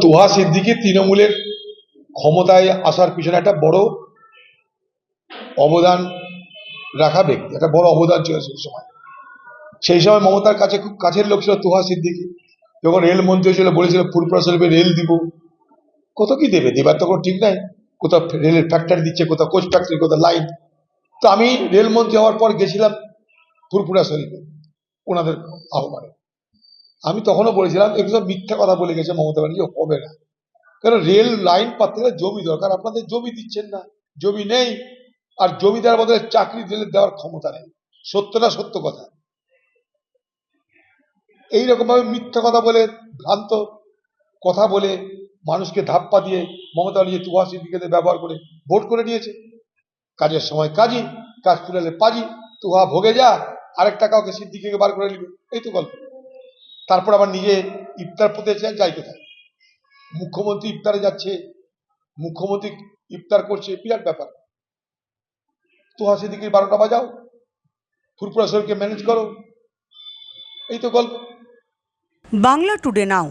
তোহা সিদ্দিকি তৃণমূলের ক্ষমতায় আসার পিছনে একটা বড় অবদান রাখা ব্যক্তি, একটা বড় অবদান ছিল সেই সময়। সেই সময় মমতার কাছে খুব কাছের লোক ছিল তোহা সিদ্দিকি। যখন রেলমন্ত্রী ছিল, বলেছিল, ফুলপুরা শরীফে রেল দিব। কত কি দেবে? দেবার তো কোনো ঠিক নাই। কোথাও রেলের ফ্যাক্টরি দিচ্ছে, কোথাও কোচ ফ্যাক্টরি কোথাও লাইন তো আমি রেলমন্ত্রী হওয়ার পর গেছিলাম ফুরপুরা শরীফে, ওনাদের আহ্বানে। আমি তখনও বলেছিলাম এগুলো মিথ্যা কথা বলে গেছে মমতা ব্যানার্জি হবে না। কারণ রেল লাইন গেলে জমি দরকার, আপনাদের জমি দিচ্ছেন না, জমি নেই, আর জমি দেওয়ার বদলে চাকরি দিলে দেওয়ার ক্ষমতা নেই। সত্য না সত্য কথা? এইরকম ভাবে মিথ্যা কথা বলে, ভ্রান্ত কথা বলে, মানুষকে ধাপ্পা দিয়ে মমতা ব্যানার্জি তুহা সিদ্দিকে ব্যবহার করে ভোট করে নিয়েছে কাজের সময় কাজই কাজ ফুরালে পাজি তুহা ভোগে যা, আরেকটা কাউকে সিদ্দিকে বার করে নিবে, এই তো গল্প। তারপর আবার নিজে ইফতার পুঁতে চায় যাই কোথায় মুখ্যমন্ত্রী ইফতারে যাচ্ছে, মুখ্যমন্ত্রী ইফতার করছে, বিরাট ব্যাপার। তুহা সিদ্দিকির বারোটা বাজাও ফুরপুরা শরীরকে ম্যানেজ করো। এই তো গল্প। বাংলা টুডে নাও